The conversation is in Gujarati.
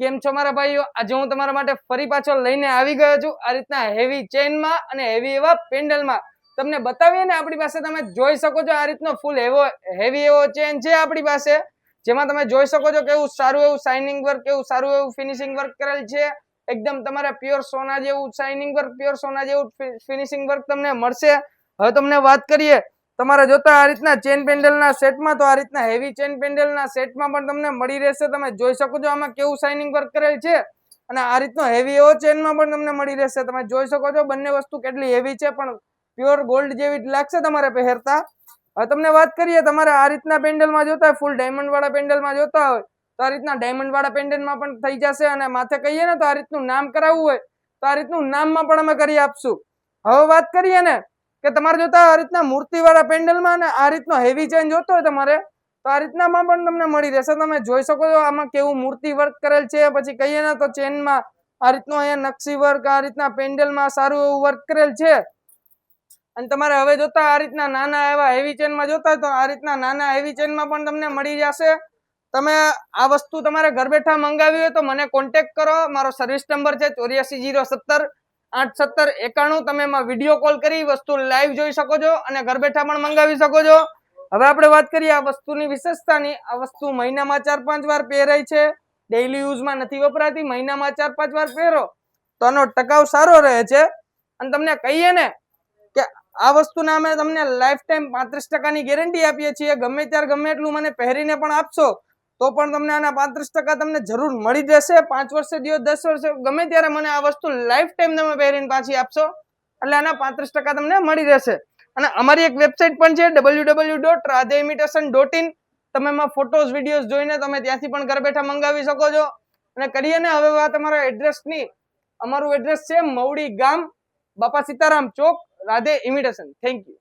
કેમ છો મારા ભાઈઓ? આજે હું તમારા માટે ફરી પાછો લઈને આવી ગયો છું આ રીતના હેવી ચેનમાં અને હેવી એવા પેન્ડલમાં તમને બતાવીએ ને આપણી પાસે તમે જોઈ શકો છો આ રીતનો ફૂલ એવો હેવી એવો ચેન છે આપણી પાસે. જેમાં તમે જોઈ શકો છો કેવું સારું એવું શાઇનિંગ વર્ક કેવું સારું એવું ફિનિશિંગ વર્ક કરેલ છે. એકદમ તમારે પ્યોર સોના જેવું શાઇનિંગ વર્ક પ્યોર સોના જેવું ફિનિશિંગ વર્ક તમને મળશે. હવે તમને વાત કરીએ તમારે જોતા આ રીતના ચેન પેન્ડલના સેટમાં તો આ રીતના હેવી ચેન પેન્ડલના સેટમાં પણ તમને મળી રહેશે. તમે જોઈ શકો છો આમાં કેવું શાઇનિંગ વર્ક કરેલ છે. અને આ રીતનો હેવી એવો ચેનમાં પણ તમને મળી રહેશે. તમે જોઈ શકો છો બંને વસ્તુ કેટલી હેવી છે, પણ પ્યોર ગોલ્ડ જેવી જ લાગશે તમારે પહેરતા. હવે તમને વાત કરીએ, તમારે આ રીતના પેન્ડલમાં જોતા હોય ફૂલ ડાયમંડવાળા પેન્ડલમાં જોતા હોય, તો આ રીતના ડાયમંડવાળા પેન્ડલમાં પણ થઈ જશે. અને માથે કહીએ ને, તો આ રીતનું નામ કરાવવું હોય, તો આ રીતનું નામમાં પણ અમે કરી આપશું. હવે વાત કરીએ ને કે તમારે જોતા આ રીતના મૂર્તિવાળા પેન્ડલમાં અને આ રીતનો હેવી ચેન જોતો હોય તમારે, તો આ રીતનામાં પણ તમને મળી રહેશે. તમે જોઈ શકો છો આમાં કેવું મૂર્તિ વર્ક કરેલ છે, પછી કહીએ ને તો ચેનમાં આ રીતનો અહીંયા નકશી વર્ક આ રીતના પેન્ડલમાં સારું એવું વર્ક કરેલ છે. અને તમારે હવે જોતા આ રીતના નાના એવા હેવી ચેનમાં જોતા તો આ રીતના નાના હેવી ચેનમાં પણ તમને મળી જશે. તમે આ વસ્તુ તમારે ઘર બેઠા મંગાવી હોય તો મને કોન્ટેક્ટ કરો. મારો સર્વિસ નંબર છે ચોર્યાસી જીરો સત્તર આઠ સત્તર એકાણું તમે એમાં વીડિયો કોલ કરી, વસ્તુ લાઈવ જોઈ શકો છો અને ઘર બેઠા પણ મંગાવી શકો છો. હવે આપણે વાત કરીએ આ વસ્તુની વિશેષતાની. આ વસ્તુ મહિનામાં ચાર પાંચ વાર પહેરાય છે. ડેઇલી યુઝમાં નથી વપરાતી, મહિનામાં ચાર પાંચ વાર પહેરો તો આનો ટકાવ સારો રહે છે. અને તમને કહીએ ને કે આ વસ્તુના અમે તમને લાઈફ ટાઈમ પાંત્રીસ ટકાની ગેરંટી આપીએ છીએ. ગમે ત્યારે ગમે એટલું મને પહેરીને પણ આપશો. તો પણ તમને આના પાંત્રીસ ટકા તમને જરૂર મળી જશે. પાંચ વર્ષે દિવસ દસ વર્ષે, ગમે ત્યારે મને આ વસ્તુ લાઈફ ટાઈમ તમે પહેરીને પાછી આપશો, એટલે આના પાંત્રીસ ટકા તમને મળી રહેશે અને અમારી એક વેબસાઇટ પણ છે W W dot Radhe imitation dot in તમે એમાં ફોટોઝ વિડીયોઝ જોઈને તમે ત્યાંથી પણ ઘર બેઠા મંગાવી શકો છો. અને કરીએ ને, હવે વાત અમારા એડ્રેસની અમારું એડ્રેસ છે, મવડી ગામ, બાપા સીતારામ ચોક, રાધે ઇમિટેશન થેન્ક યુ